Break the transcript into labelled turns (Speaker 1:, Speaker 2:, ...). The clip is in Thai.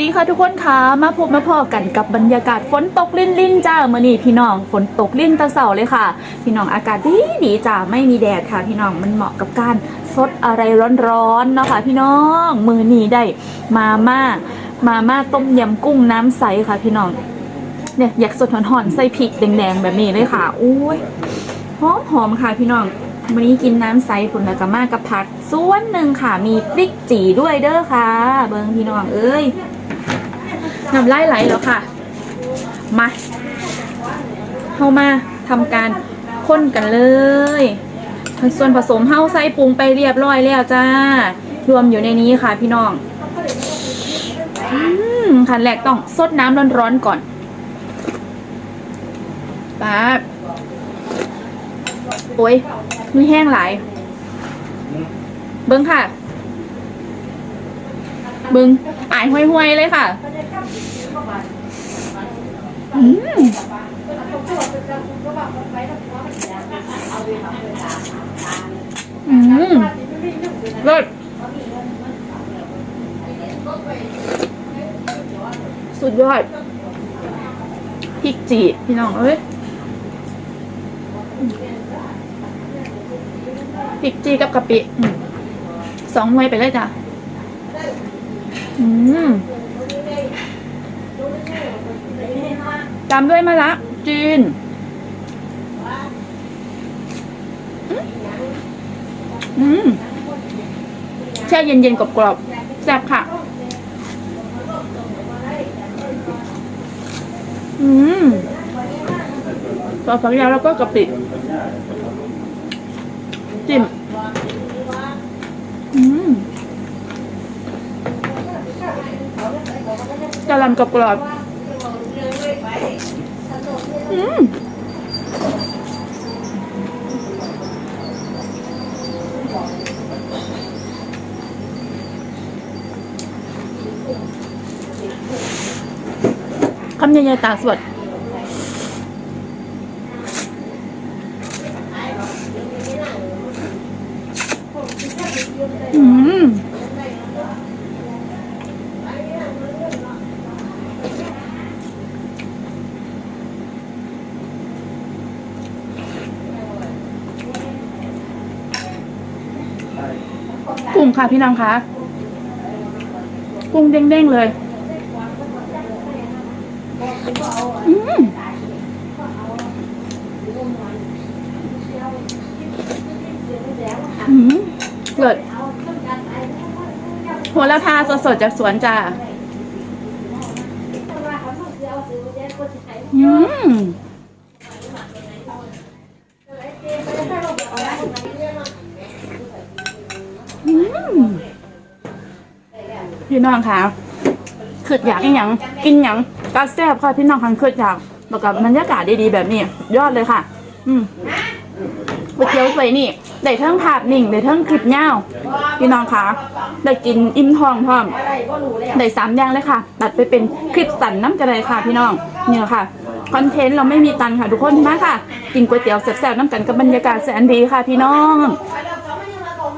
Speaker 1: ดีค่ะทุกคนค่ะมาพบมาพอกันกับบรรยากาศฝนตกลิ่นลิ่นจ้าเมื่อนี้พี่น้องฝนตกลิ่นตะเสาเลยค่ะ พี่น้องอากาศดีดีจ้าไม่มีแดดค่ะ พี่น้องมันเหมาะกับการสดอะไรร้อนๆเนาะค่ะ พี่น้องมือนี้ได้มาม่ามาม่าต้มยำกุ้งน้ำใสค่ะพี่น้องเนี่ยอยากสดหอนๆใส่พริกแดงๆ แบบนี้เลยค่ะอุ้ยหอมหอมค่ะพี่น้องวันนี้กินน้ำใสผลแล้วก็มากกับผักส่วนหนึ่งค่ะมีพริกจีด้วยเด้อค่ะ เบิ้งพี่น้องเอ้ย น้ำไลายไหลแล้วค่ะ มาเข้ามาทำการข้นกันเลยส่วนผสมเฮาใส่ปรุงไปเรียบร้อยแล้วจ้า รวมอยู่ในนี้ค่ะพี่น้องขั้นแรกต้องซดน้ำร้อนๆก่อนป๊บโอ้ยมีแห้งหลาย เบิ้งค่ะ บิ้งอายห้วยๆเลยค่ะ อืมอืมเลิศสุดยอดพริกจีพี่น้องเอ้ยพริกจีกับกะปิอสองหน่วยไปเลยจ้ะ อืมตามด้วยมะระจีนอืมแช่เย็นๆกรอบๆแซ่บค่ะ อืมต่อฝักยาวแล้วก็กะปิจิ้ม อืมกะหล่ำกรอบๆอืมคำใหญ่ๆตาสวดอืม กุ้งค่ะพี่น้องคะกุ้งเด้งๆเลยอืมอืมเลิศโหระพาสดๆจากสวนจ้าอืม พี่น้องคะคืออยากอีหยังกินหยังก็แซ่บค่ะพี่น้องคันคืออยากแบบกับบรรยากาศดีๆแบบนี้ ยอดเลยค่ะ อืมก๋วยเตี๋ยวสวยนี่ได้ทั้งภาพนิ่งได้ทั้งคลิปยาวพี่น้องคะได้กินอิ่มท้องพร้อมได้สามอย่างเลยค่ะ ตัดไปเป็นคลิปสั้นน้ำกระไดค่ะ พี่น้องเนี่ยค่ะคอนเทนต์เราไม่มีตันค่ะ ทุกคนมาค่ะ กินก๋วยเตี๋ยวแซ่บๆน้ำกันกับบรรยากาศแสนดีค่ะ พี่น้อง